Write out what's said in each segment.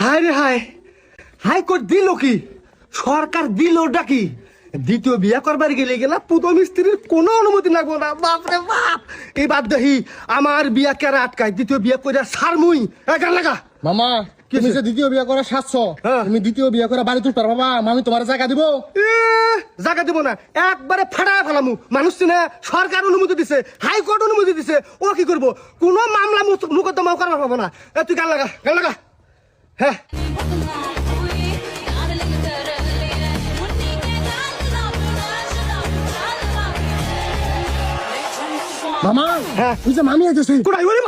হায় রে হায়। High court দিল কি? সরকার দিল ডাকি দ্বিতীয় বিয়া করবার গেলে গেলা পুতো মিস্ত্রির কোনো অনুমতি লাগবো না। বাপরে বাপ! এই বাদ দেহি আমার বিয়া কেরা আটকায়? দ্বিতীয় বিয়া করে সারমুই। একা লাগা? মামা তুমি যে দ্বিতীয় বিয়ে করে সাতশ হ্যাঁ। তুমি দ্বিতীয় বিয়ে করে বাড়ি তুলতে পারবা আমি তোমার জায়গা দিব। জায়গা দিব না। একবারে ফাটা ফেলামু। মানুষ চিনে সরকার অনুমতি দিছে হাইকোর্ট অনুমতি দিছে ও কি করব? কোনো মামলা মুক- মোকদ্দমাও করার পাবো না। তুই গান লাগা? গান লাগা? মামা হ্যাঁ। যে মামি আইতেছে কোথায়? ওরে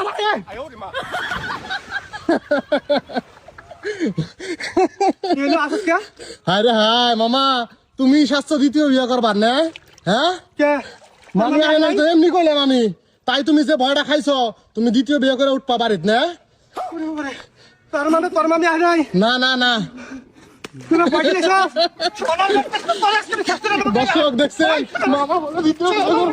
হায় রে হায় মামা তুমি সাতশ দ্বিতীয় বিয়ে করবার না হ্যাঁ? মামি তো এমনি কইলাম আমি তাই তুমি যে ভয়টা খাইছো তুমি দ্বিতীয় বিয়ে করে উঠবা বাড়িত না? মানে তোর মানে আয় নাই? না না না। দর্শক দেখছেন? মামা বলে দ্বিতীয় বিয়ে করব।